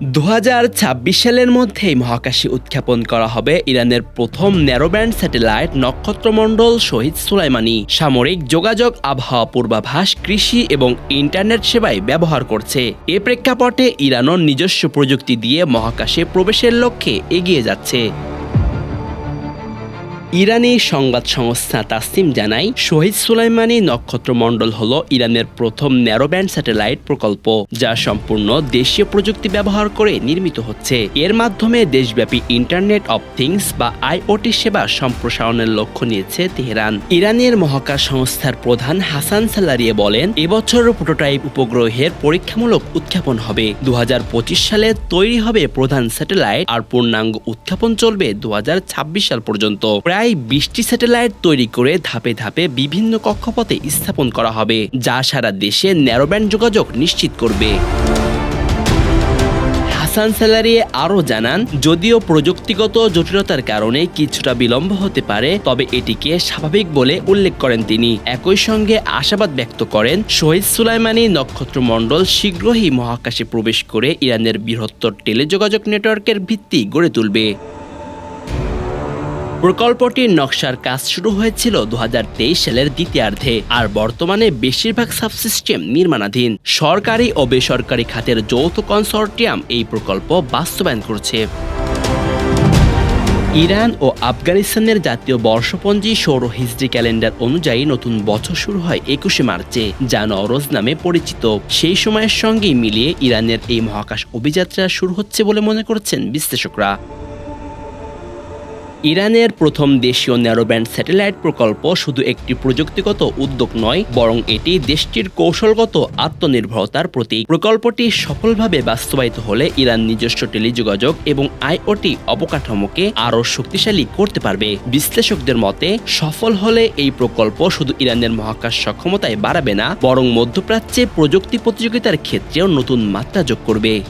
দু হাজার ছাব্বিশ সালের মধ্যেই মহাকাশে উৎক্ষেপণ করা হবে ইরানের প্রথম ন্যারোব্যান্ড স্যাটেলাইট নক্ষত্রমণ্ডল শহীদ সুলাইমানি। সামরিক যোগাযোগ, আবহাওয়া পূর্বাভাস, কৃষি এবং ইন্টারনেট সেবায় ব্যবহার করছে। এ প্রেক্ষাপটে ইরানও নিজস্ব প্রযুক্তি দিয়ে মহাকাশে প্রবেশের লক্ষ্যে এগিয়ে যাচ্ছে। ইরানি সংবাদ সংস্থা তাসিম জানায়, শহীদ সুলাইমানি নক্ষত্রমণ্ডল হল ইরানের প্রথম ন্যারোব্যান্ড স্যাটেলাইট প্রকল্প, যা সম্পূর্ণ দেশীয় প্রযুক্তি ব্যবহার করে নির্মিত হচ্ছে। এর মাধ্যমে দেশব্যাপী ইন্টারনেট অব থিংস বা আইওটি সেবা সম্প্রসারণের লক্ষ্য নিয়েছে তেহরান। ইরানের মহাকাশ সংস্থার প্রধান হাসান সালারিয়ে বলেন, এবছর প্রোটোটাইপ উপগ্রহের পরীক্ষামূলক উৎক্ষেপণ হবে। দু হাজার পঁচিশ সালে তৈরি হবে প্রধান স্যাটেলাইট আর পূর্ণাঙ্গ উৎক্ষেপণ চলবে দু হাজার ছাব্বিশ সাল পর্যন্ত। প্রায় বিশটি স্যাটেলাইট তৈরি করে ধাপে ধাপে বিভিন্ন কক্ষপথে স্থাপন করা হবে, যা সারা দেশে ন্যারোব্যান্ড যোগাযোগ নিশ্চিত করবে। হাসান স্যালারি আরও জানান, যদিও প্রযুক্তিগত জটিলতার কারণে কিছুটা বিলম্ব হতে পারে, তবে এটিকে স্বাভাবিক বলে উল্লেখ করেন তিনি। একই সঙ্গে আশাবাদ ব্যক্ত করেন, শহীদ সুলাইমানি নক্ষত্রমণ্ডল শীঘ্রই মহাকাশে প্রবেশ করে ইরানের বৃহত্তর টেলিযোগাযোগ নেটওয়ার্কের ভিত্তি গড়ে তুলবে। প্রকল্পটির নকশার কাজ শুরু হয়েছিল দু হাজার তেইশ সালের দ্বিতীয়ার্ধে, আর বর্তমানে বেশিরভাগ সাবসিস্টেম নির্মাণাধীন। সরকারি ও বেসরকারি খাতের যৌথ কনসর্টিয়াম এই প্রকল্প বাস্তবায়ন করছে। ইরান ও আফগানিস্তানের জাতীয় বর্ষপঞ্জি সৌর হিজরি ক্যালেন্ডার অনুযায়ী নতুন বছর শুরু হয় একুশে মার্চে, যা নওরোজ নামে পরিচিত। সেই সময়ের সঙ্গেই মিলিয়ে ইরানের এই মহাকাশ অভিযাত্রা শুরু হচ্ছে বলে মনে করছেন বিশ্লেষকরা। ইরানের প্রথম দেশীয় ন্যারোব্যান্ড স্যাটেলাইট প্রকল্প শুধু একটি প্রযুক্তিগত উদ্যোগ নয়, বরং এটি দেশটির কৌশলগত আত্মনির্ভরতার প্রতীক। প্রকল্পটি সফলভাবে বাস্তবায়িত হলে ইরান নিজস্ব টেলিযোগাযোগ এবং আইওটি অবকাঠামোকে আরও শক্তিশালী করতে পারবে। বিশ্লেষকদের মতে, সফল হলে এই প্রকল্প শুধু ইরানের মহাকাশ সক্ষমতায় বাড়াবে না, বরং মধ্যপ্রাচ্যে প্রযুক্তি প্রতিযোগিতার ক্ষেত্রেও নতুন মাত্রা যোগ করবে।